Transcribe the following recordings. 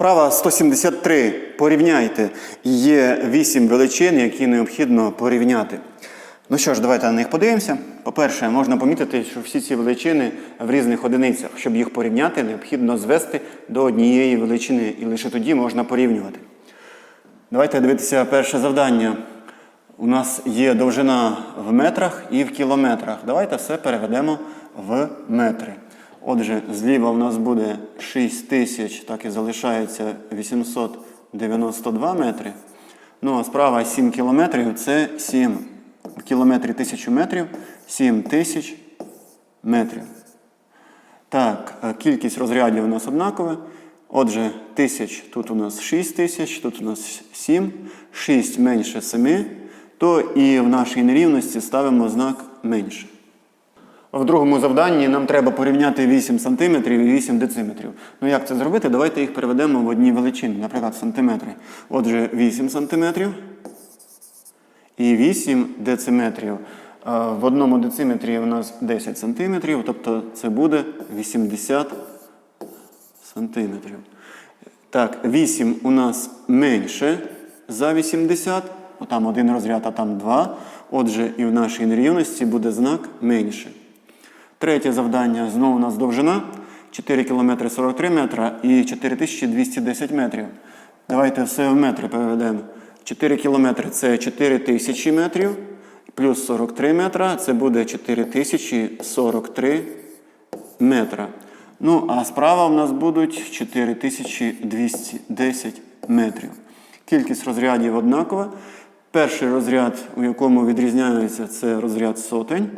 Вправа 173. Порівняйте. Є 8 величин, які необхідно порівняти. Ну що ж, давайте на них подивимося. По-перше, можна помітити, що всі ці величини в різних одиницях. Щоб їх порівняти, необхідно звести до однієї величини, і лише тоді можна порівнювати. Давайте дивитися перше завдання. У нас є довжина в метрах і в кілометрах. Давайте все переведемо в метри. Отже, зліва у нас буде 6 тисяч, так і залишається 892 метри. Ну а справа 7 кілометрів це 7 в кілометрі тисячу метрів, 7 тисяч метрів. Так, е, кількість розрядів у нас однакова. Отже, тисяч тут у нас 6 тисяч, тут у нас 7, 6 менше 7, то і в нашій нерівності ставимо знак менше. В другому завданні нам треба порівняти 8 см і 8 дециметрів. Ну як це зробити? Давайте їх переведемо в одні величини, наприклад, сантиметри. Отже, 8 см і 8 дециметрів. В одному дециметрі у нас 10 сантиметрів, тобто це буде 80 сантиметрів. Так, 8 у нас менше за 80, там один розряд, а там 2. Отже, і в нашій нерівності буде знак менше. Третє завдання знову у нас довжина 4 км 43 метра і 4210 метрів. Давайте все в метри переведемо. 4 км це 4000 метрів, плюс 43 метра це буде 4043 метра. Ну, а справа у нас будуть 4210 метрів. Кількість розрядів однакова. Перший розряд, у якому відрізняється, це розряд сотень.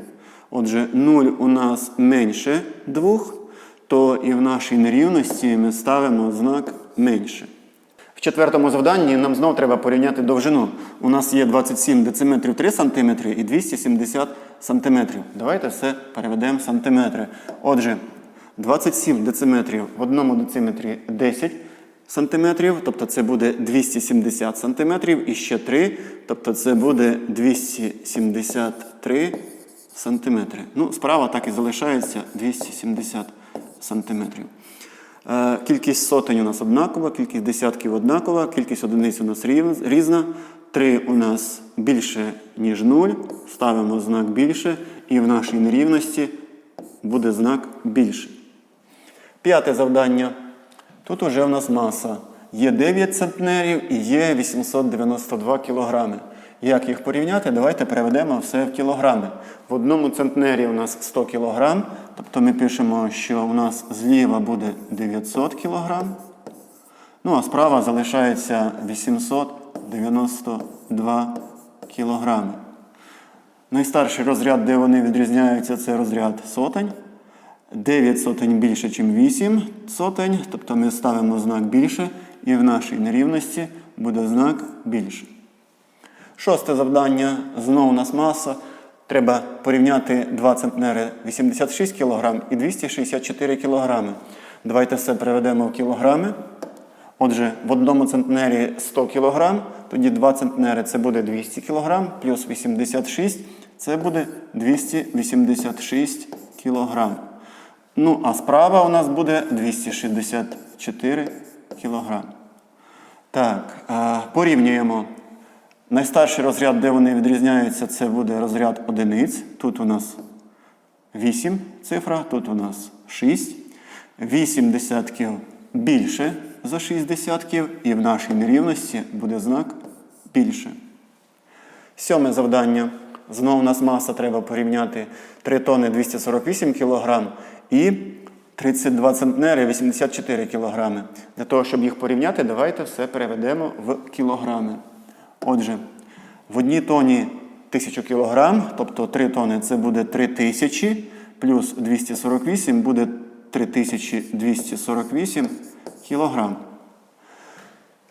Отже, 0 у нас менше 2, то і в нашій нерівності ми ставимо знак менше. В четвертому завданні нам знову треба порівняти довжину. У нас є 27 дециметрів 3 см і 270 см. Давайте все переведемо в сантиметри. Отже, 27 дециметрів в одному дециметрі 10 сантиметрів, тобто це буде 270 сантиметрів, і ще 3, тобто це буде 273 сантиметри. Ну, справа так і залишається 270 сантиметрів. Е, Кількість сотень у нас однакова, кількість десятків однакова, кількість одиниць у нас різна. 3 у нас більше, ніж 0. Ставимо знак більше, і в нашій нерівності буде знак більше. П'яте завдання. Тут уже в нас маса. Є 9 центнерів і є 892 кілограми. Як їх порівняти? Давайте переведемо все в кілограми. В одному центнері у нас 100 кілограм, тобто ми пишемо, що у нас зліва буде 900 кілограм. Ну, а справа залишається 892 кілограми. Найстарший розряд, де вони відрізняються, це розряд сотень. 9 сотень більше, ніж 8 сотень, тобто ми ставимо знак більше, і в нашій нерівності буде знак більше. Шосте завдання. Знову у нас маса. Треба порівняти 2 центнери 86 кг і 264 кг. Давайте все переведемо в кілограми. Отже, в одному центнері 100 кг, тоді 2 центнери це буде 200 кг, плюс 86 це буде 286 кг. Ну, а справа у нас буде 264 кг. Так, порівнюємо. Найстарший розряд, де вони відрізняються, це буде розряд одиниць. Тут у нас 8 цифра, тут у нас 6. 8 десятків більше за 6 десятків, і в нашій нерівності буде знак більше. Сьоме завдання. Знову у нас маса треба порівняти 3 тонни 248 кг і 32 центнери 84 кг. Для того, щоб їх порівняти, давайте все переведемо в кілограми. Отже, в одній тоні 1000 кг, тобто 3 тони це буде 3000, плюс 248 буде 3248 кг.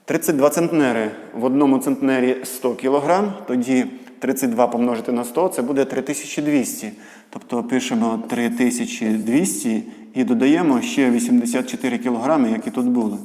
32 центнери в одному центнері 100 кг, тоді 32 помножити на 100 це буде 3200. Тобто пишемо 3200 і додаємо ще 84 кг, які тут були.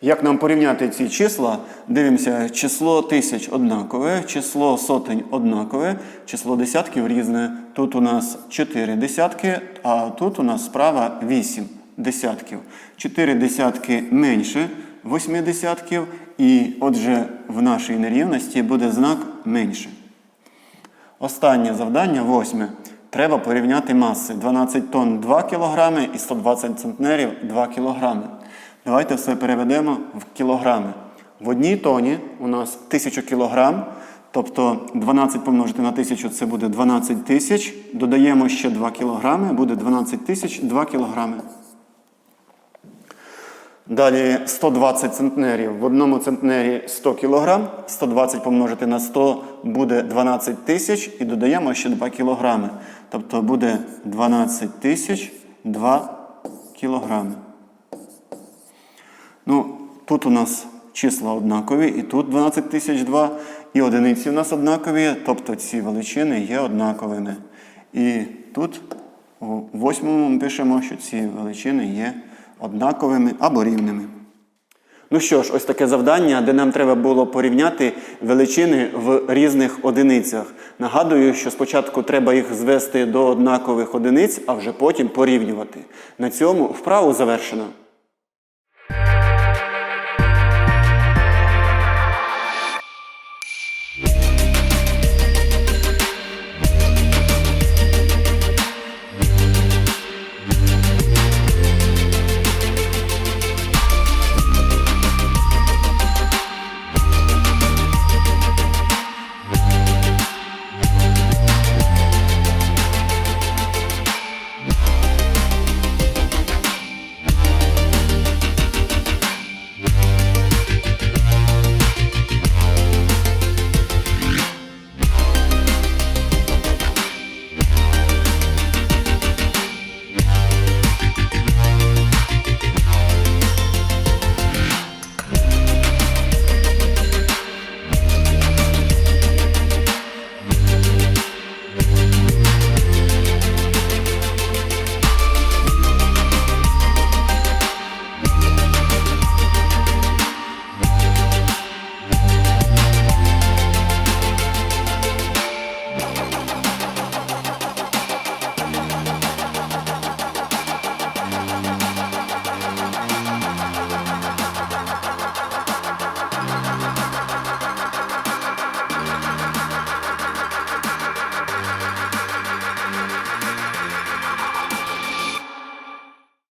Як нам порівняти ці числа? Дивимося, число тисяч однакове, число сотень однакове, число десятків різне. Тут у нас 4 десятки, а тут у нас справа 8 десятків. 4 десятки менше 8 десятків, і отже, в нашій нерівності буде знак менше. Останнє завдання, восьме. Треба порівняти маси. 12 тонн 2 кг і 120 центнерів 2 кг. Давайте все переведемо в кілограми. В одній тоні у нас 1000 кг, тобто 12 помножити на 1000 це буде 12 тисяч. Додаємо ще 2 кг, буде 12 тисяч 2 кг. Далі 120 центнерів. В одному центнері 100 кг, 120 помножити на 100 буде 12 тисяч і додаємо ще 2 кг. Тобто буде 12 тисяч 2 кг. Ну, тут у нас числа однакові, і тут 12 тисяч 2, і одиниці у нас однакові, тобто ці величини є однаковими. І тут у восьмому ми пишемо, що ці величини є однаковими або рівними. Ну що ж, ось таке завдання, де нам треба було порівняти величини в різних одиницях. Нагадую, що спочатку треба їх звести до однакових одиниць, а вже потім порівнювати. На цьому вправу завершено.